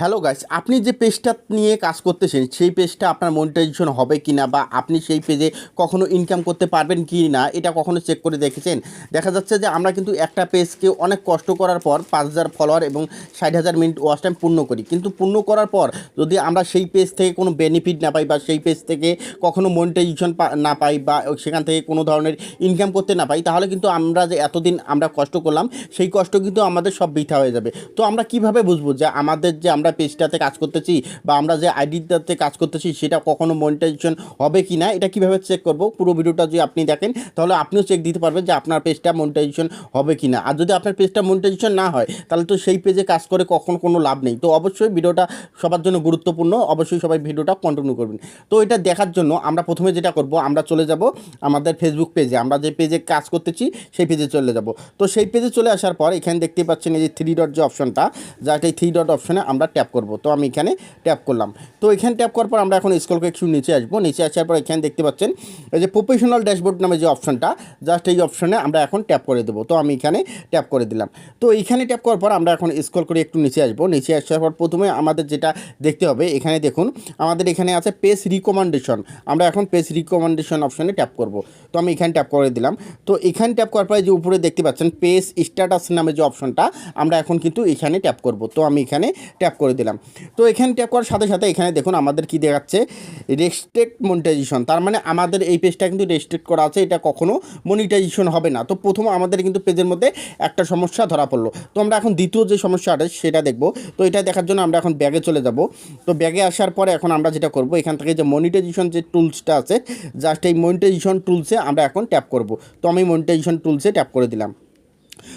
Hello guys আপনি যে পেজটা নিয়ে কাজ করতেছেন, সেই পেজটা আপনার মনিটাইজেশন হবে কি না বা আপনি সেই পেজে কখনো ইনকাম করতে পারবেন কি না এটা কখনো চেক করে দেখেছেন? দেখা যাচ্ছে যে আমরা কিন্তু একটা পেজকে অনেক কষ্ট করার পর পাঁচ হাজার ফলোয়ার এবং ষাট হাজার মিনিট ওয়াচ টাইম পূর্ণ করি। কিন্তু পূর্ণ করার পর যদি আমরা সেই পেজ থেকে কোনো বেনিফিট না পাই বা সেই পেজ থেকে কখনো মনিটাইজেশন না পাই বা সেখান থেকে কোনো ধরনের ইনকাম করতে না পাই, তাহলে কিন্তু আমরা যে এতদিন আমরা কষ্ট করলাম, সেই কষ্ট কিন্তু আমাদের সব বৃথা হয়ে যাবে। তো আমরা কীভাবে বুঝব যে আমাদের যে আমরা পেজটাতে কাজ করতেছি বা আমরা যে আইডিটাতে কাজ করতেছি সেটা কখনো মনিটাইজেশন হবে কি না, এটা কীভাবে চেক করব? পুরো ভিডিওটা যদি আপনি দেখেন, তাহলে আপনিও চেক দিতে পারবেন যে আপনার পেজটা মনিটাইজেশন হবে কি না। আর যদি আপনার পেজটা মনিটাইজেশন না হয়, তাহলে তো সেই পেজে কাজ করে কখনো কোনো লাভ নেই। তো অবশ্যই ভিডিওটা সবার জন্য গুরুত্বপূর্ণ, অবশ্যই সবাই ভিডিওটা কন্টিনিউ করবেন। তো এটা দেখার জন্য আমরা প্রথমে যেটা করব, আমরা চলে যাব আমাদের ফেসবুক পেজে আমরা যে পেজে কাজ করতেছি, সেই পেজে চলে যাব। তো সেই পেজে চলে আসার পর এখানে দেখতে পাচ্ছেন এই যে থ্রি ডট যে অপশনটা যাতে এই থ্রি ডট অপশনে আমরা ট্যাপ করব। তো আমি এখানে ট্যাপ করলাম। তো এখানে ট্যাপ করার পর আমরা এখন স্কলকে একটু নিচে আসব। নিচে আসার পর এখানে দেখতে পাচ্ছেন, এই যে প্রফেশনাল ড্যাশবোর্ড নামে যে অপশনটা জাস্ট এই অপশনে আমরা এখন ট্যাপ করে দেবো। তো আমি এখানে ট্যাপ করে দিলাম। তো এইখানে ট্যাপ করার পর আমরা এখন স্কল করে একটু নিচে আসব। নিচে আসার পর প্রথমে আমাদের যেটা দেখতে হবে, এখানে দেখুন, আমাদের এখানে আছে পেজ রিকমেন্ডেশন আমরা এখন পেজ রিকমেন্ডেশন অপশনে ট্যাপ করব। তো আমি এখানে ট্যাপ করে দিলাম। তো এখানে ট্যাপ করার পরে যে উপরে দেখতে পাচ্ছেন পেজ স্ট্যাটাস নামে যে অপশনটা আমরা এখন কিন্তু এখানে ট্যাপ করব। তো আমি এখানে ট্যাপ করে দিলাম। তো এখানে ট্যাপ করার সাথে সাথে এখানে দেখুন আমাদের কি দেখাচ্ছে রেস্ট্রেক্ট মনিটাইজেশন তার মানে আমাদের এই পেজটা কিন্তু রেস্ট্রেক্ট করা আছে, এটা কখনো মনিটাইজেশন হবে না। তো প্রথম আমাদের কিন্তু পেজের মধ্যে একটা সমস্যা ধরা পড়ল। তো আমরা এখন দ্বিতীয় যে সমস্যাটা সেটা দেখব। তো এটা দেখার জন্য আমরা এখন ব্যাগে চলে যাব। তো ব্যাগে আসার পরে এখন আমরা যেটা করব, এখান থেকে যে মনিটাইজেশন যে টুলসটা আছে জাস্ট এই মনিটাইজেশন টুলসে আমরা এখন ট্যাপ করব। তো আমি মনিটাইজেশন টুলসে ট্যাপ করে দিলাম।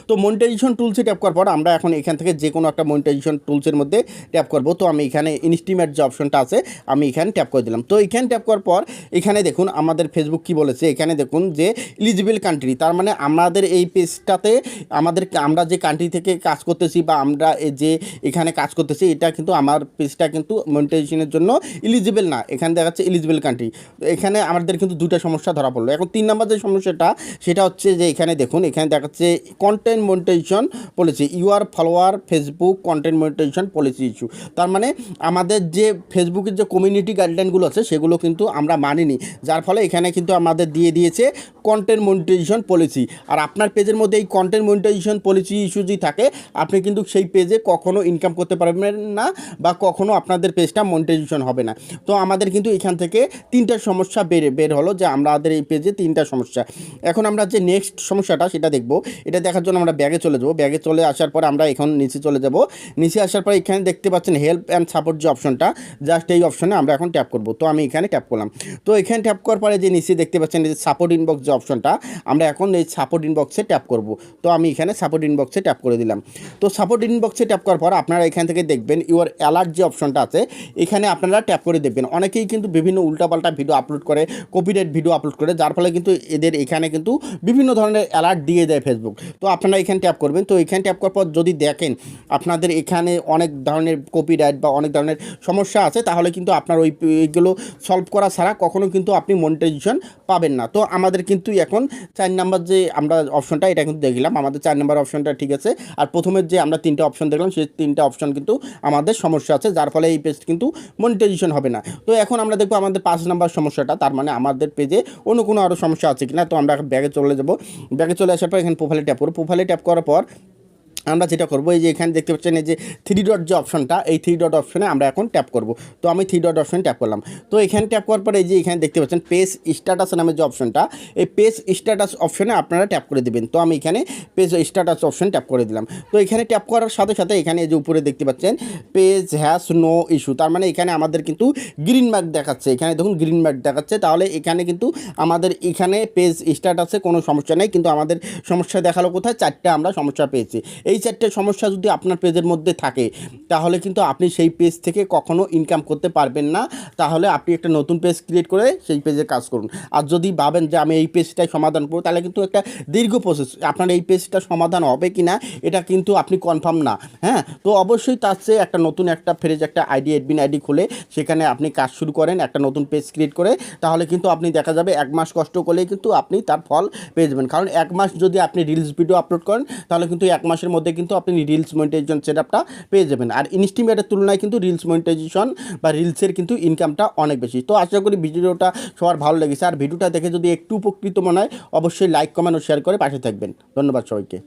তো মনিটাইজেশন টুলসে ট্যাপ করার পর আমরা এখন এখান থেকে যে কোনো একটা মনিটাইজেশন টুলসের মধ্যে ট্যাপ করব। তো আমি এখানে ইনস্টিমেট যে অপশনটা আছে, আমি এখানে ট্যাপ করে দিলাম। তো এখানে ট্যাপ করার পর এখানে দেখুন আমাদের ফেসবুক কি বলেছে, এখানে দেখুন যে ইলিজিবল কান্ট্রি তার মানে আমাদের এই পেজটাতে আমাদের আমরা যে কান্ট্রি থেকে কাজ করতেছি বা আমরা যে এখানে কাজ করতেছি, এটা কিন্তু আমার পেজটা কিন্তু মনিটাইজেশনের জন্য ইলিজিবল না। এখানে দেখাচ্ছে ইলিজিবল কান্ট্রি এখানে আমাদের কিন্তু দুটা সমস্যা ধরা পড়ল। এখন তিন নম্বর যে সমস্যাটা, সেটা হচ্ছে যে এখানে দেখুন, এখানে দেখাচ্ছে content monetization policy your follower Facebook content monetization policy issue তার মানে আমাদের যে ফেসবুকের যে কমিউনিটি গাইডলাইনগুলো আছে, সেগুলো কিন্তু আমরা মানিনি। যার ফলে এখানে কিন্তু আমাদের দিয়ে দিয়েছে কন্টেন্ট মনিটাইজেশন পলিসি আর আপনার পেজের মধ্যে এই কন্টেন্ট মনিটাইজেশন পলিসি ইস্যু যদি থাকে, আপনি কিন্তু সেই পেজে কখনো ইনকাম করতে পারবেন না বা কখনো আপনাদের পেজটা মনিটাইজেশন হবে না। তো আমাদের কিন্তু এখান থেকে তিনটা সমস্যা বের বের হলো যে আমাদের এই পেজে তিনটা সমস্যা। এখন আমরা যে নেক্সট সমস্যাটা, সেটা দেখব। এটা দেখার জন্য আমরা ব্যাগে চলে যাব। ব্যাগে চলে আসার পর আমরা এখন নিচে চলে যাব। নিচে আসার পর এখানে দেখতে পাচ্ছেন হেল্প অ্যান্ড সাপোর্ট যে অপশনটা জাস্ট এই অপশনে আমরা এখন ট্যাপ করব। তো আমি এখানে ট্যাপ করলাম। তো এখানে ট্যাপ করার পরে যে নিচে দেখতে পাচ্ছেন যে সাপোর্ট ইনবক্স যে অপশনটা আমরা এখন এই সাপোর্ট ইনবক্সে ট্যাপ করব। তো আমি এখানে সাপোর্ট ইনবক্সে ট্যাপ করে দিলাম। তো সাপোর্ট ইনবক্সে ট্যাপ করার পর আপনারা এখান থেকে দেখবেন ইউর অ্যালার্ট যে অপশনটা আছে, এখানে আপনারা ট্যাপ করে দেখবেন। অনেকেই কিন্তু বিভিন্ন উল্টাপাল্টা ভিডিও আপলোড করে কপিরাইট ভিডিও আপলোড করে, যার ফলে কিন্তু এদের এখানে কিন্তু বিভিন্ন ধরনের অ্যালার্ট দিয়ে দেয় ফেসবুক তো আপনারা এখানে ট্যাপ করবেন। তো এখানে ট্যাপ করার পর যদি দেখেন আপনাদের এখানে অনেক ধরনের কপিরাইট বা অনেক ধরনের সমস্যা আছে, তাহলে কিন্তু আপনার ওই এইগুলো সলভ করা ছাড়া কখনো কিন্তু আপনি মনিটাইজেশন পাবেন না। তো আমাদের কিন্তু এখন চার নাম্বার যে আমরা অপশনটা এটা কিন্তু দেখলাম। আমাদের চার নাম্বার অপশনটা ঠিক আছে। আর প্রথমের যে আমরা তিনটা অপশন দেখলাম, সেই তিনটা অপশন কিন্তু আমাদের সমস্যা আছে, যার ফলে এই পেজ কিন্তু মনিটাইজেশন হবে না। তো এখন আমরা দেখব আমাদের পাঁচ নাম্বার সমস্যাটা, তার মানে আমাদের পেজে অন্য কোনো আরও সমস্যা আছে কিনা। তো আমরা ব্যাগে চলে যাব। ব্যাগে চলে আসার পর এখানে প্রোফাইলে ট্যাপ করব। প্রোফাইলে ট্যাপ করার পর আমরা যেটা করব, এই যে এখানে দেখতে পাচ্ছেন, এই যে থ্রি ডট যে অপশনটা এই থ্রি ডট অপশনে আমরা এখন ট্যাপ করব। তো আমি থ্রি ডট অপশনে ট্যাপ করলাম। তো এখানে ট্যাপ করার পরে এই যে এখানে দেখতে পাচ্ছেন পেজ স্ট্যাটাস নামের যে অপশনটা এই পেজ স্ট্যাটাস অপশনে আপনারা ট্যাপ করে দেবেন। তো আমি এখানে পেজ স্ট্যাটাস অপশন ট্যাপ করে দিলাম। তো এখানে ট্যাপ করার সাথে সাথে এখানে এই যে উপরে দেখতে পাচ্ছেন পেজ হ্যাস নো ইস্যু তার মানে এখানে আমাদের কিন্তু গ্রিন মার্ক দেখাচ্ছে। এখানে দেখুন গ্রিন মার্ক দেখাচ্ছে। তাহলে এখানে কিন্তু আমাদের এখানে পেজ স্ট্যাটাসে কোনো সমস্যা নেই। কিন্তু আমাদের সমস্যা দেখাল কোথায়? চারটে আমরা সমস্যা পেয়েছি। এই চারটে সমস্যা যদি আপনার পেজের মধ্যে থাকে, তাহলে কিন্তু আপনি সেই পেজ থেকে কখনো ইনকাম করতে পারবেন না। তাহলে আপনি একটা নতুন পেজ ক্রিয়েট করে সেই পেজে কাজ করুন। আর যদি ভাবেন যে আমি এই পেজটাই সমাধান করব, তাহলে কিন্তু একটা দীর্ঘ প্রসেস আপনার এই পেজটা সমাধান হবে কি না, এটা কিন্তু আপনি কনফার্ম না হ্যাঁ? তো অবশ্যই তার চেয়ে একটা নতুন একটা ফ্রেজ একটা আইডি এডমিন আইডি খুলে সেখানে আপনি কাজ শুরু করেন, একটা নতুন পেজ ক্রিয়েট করে, তাহলে কিন্তু আপনি দেখা যাবে এক মাস কষ্ট করলেই কিন্তু আপনি তার ফল পেয়ে যাবেন। কারণ এক মাস যদি আপনি রিলস ভিডিও আপলোড করেন, তাহলে কিন্তু এক মাসের মধ্যে মধ্যে কিন্তু আপনি রিলস মনিটাইজেশন সেটআপটা পেয়ে যাবেন। আর ইনস্টিমেটের তুলনায় কিন্তু রিলস মনিটাইজেশন বা রিলসের কিন্তু ইনকামটা অনেক বেশি। তো আশা করি ভিডিওটা সবার ভালো লেগেছে। আর ভিডিওটা দেখে যদি একটু উপকৃত মনে হয়, অবশ্যই লাইক কমেন্ট ও শেয়ার করে পাশে থাকবেন। ধন্যবাদ সবাইকে।